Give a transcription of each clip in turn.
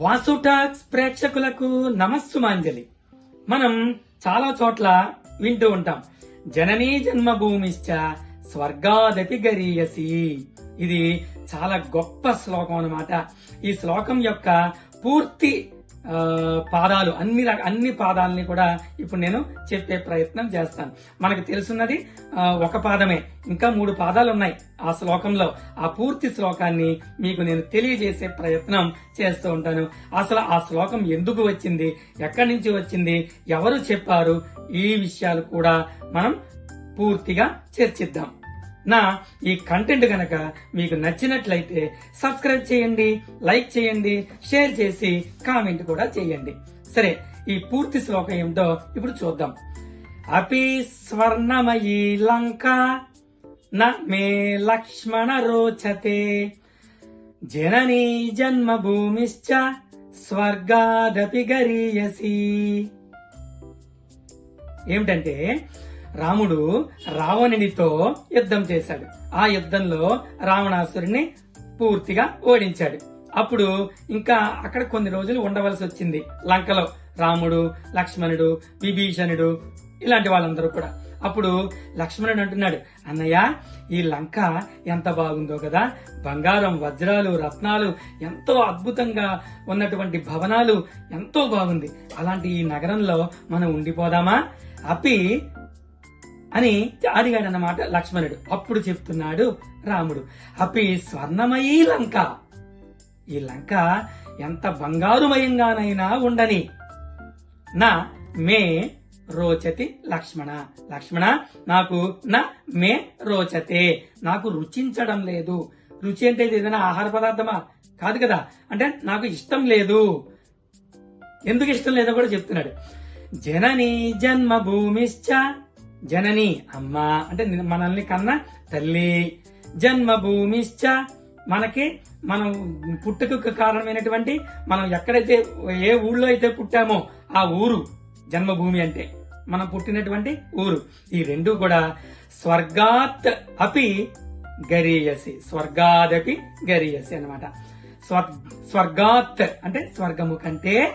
వాసుటాక్స్ ప్రేక్షకులకు నమస్సుమాంజలి. మనం చాలా చోట్ల వింటూ ఉంటాం. జననీ జన్మభూమిశ్చ స్వర్గాదపి గరీయసి. ఇది చాలా గొప్ప శ్లోకం అన్నమాట. ఈ శ్లోకం యొక్క పూర్తి పాదాలు అన్ని రక- అన్ని పాదాలని కూడా ఇప్పుడు నేను చెప్పే ప్రయత్నం చేస్తాను. మనకు తెలుసున్నది ఒక పాదమే. ఇంకా మూడు పాదాలు ఉన్నాయి ఆ శ్లోకంలో. ఆ పూర్తి శ్లోకాన్ని మీకు నేను తెలియజేసే ప్రయత్నం చేస్తూ ఉంటాను. అసలు ఆ శ్లోకం ఎందుకు వచ్చింది? ఎక్కడి నుంచి వచ్చింది? ఎవరు చెప్పారు? ఈ విషయాలు కూడా మనం పూర్తిగా చర్చిద్దాం. నా ఈ కంటెంట్ గనక మీకు నచ్చినట్లయితే సబ్స్క్రైబ్ చేయండి లైక్ చేయండి షేర్ చేసి కామెంట్ కూడా చేయండి. సరే ఈ పూర్తి శ్లోకం ఏమిటో ఇప్పుడు చూద్దాం. అపి స్వర్ణమయీ లంక న మే లక్ష్మణ రోచతే. జననీ జన్మభూమిశ్చ స్వర్గాదపి గరీయసి. ఏమిటంటే రాముడు రావణునితో యుద్ధం చేశాడు. ఆ యుద్ధంలో రావణాసురుని పూర్తిగా ఓడించాడు. అప్పుడు ఇంకా అక్కడ కొన్ని రోజులు ఉండవలసి వచ్చింది. లంకలో రాముడు లక్ష్మణుడు విభీషణుడు ఇలాంటి వాళ్ళందరూ కూడా. అప్పుడు లక్ష్మణుడు అంటున్నాడు అన్నయ్య ఈ లంక ఎంత బాగుందో కదా. బంగారం వజ్రాలు రత్నాలు ఎంతో అద్భుతంగా ఉన్నటువంటి భవనాలు ఎంతో బాగుంది. అలాంటి ఈ నగరంలో మనం ఉండిపోదామా? అపి అని అడిగాడు లక్ష్మణుడు. అప్పుడు చెప్తున్నాడు రాముడు అపి స్వర్ణమయీ లంక. ఈ లంక ఎంత బంగారుమయంగానైనా ఉండని. నా మే రోచతి లక్ష్మణ. లక్ష్మణ నాకు నా మే రోచతే. నాకు రుచించడం లేదు. రుచి అంటే ఇది ఏదైనా ఆహార పదార్థమా? కాదు కదా. అంటే నాకు ఇష్టం లేదు. ఎందుకు ఇష్టం లేదో కూడా చెప్తున్నాడు. జనని జన్మభూమిశ్చ జనని అమ్మ. అంటే మనల్ని కన్న తల్లి. జన్మభూమిశ్చ మనకి మనం పుట్టుకకు కారణమైనటువంటి మనం ఎక్కడైతే ఏ ఊళ్ళో అయితే పుట్టామో ఆ ఊరు జన్మభూమి అంటే మనం పుట్టినటువంటి ఊరు. ఈ రెండు కూడా స్వర్గాత్ అపి గరీయసి. స్వర్గాదపి గరీయసి అన్నమాట. స్వర్ స్వర్గాత్ అంటే స్వర్గము కంటే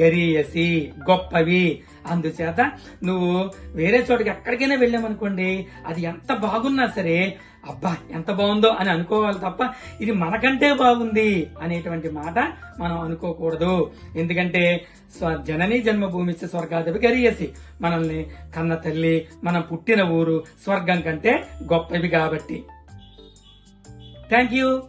గరీయసి గొప్పవి. అందుచేత నువ్వు వేరే చోటకి ఎక్కడికైనా వెళ్ళామనుకోండి అది ఎంత బాగున్నా సరే అబ్బా ఎంత బాగుందో అని అనుకోవాలి తప్ప ఇది మనకంటే బాగుంది అనేటువంటి మాట మనం అనుకోకూడదు. ఎందుకంటే స్వ- జనని జన్మభూమి స్వర్గాధిపతి గరియసి మనల్ని కన్న తల్లి మనం పుట్టిన ఊరు స్వర్గం కంటే గొప్పవి కాబట్టి. Thank you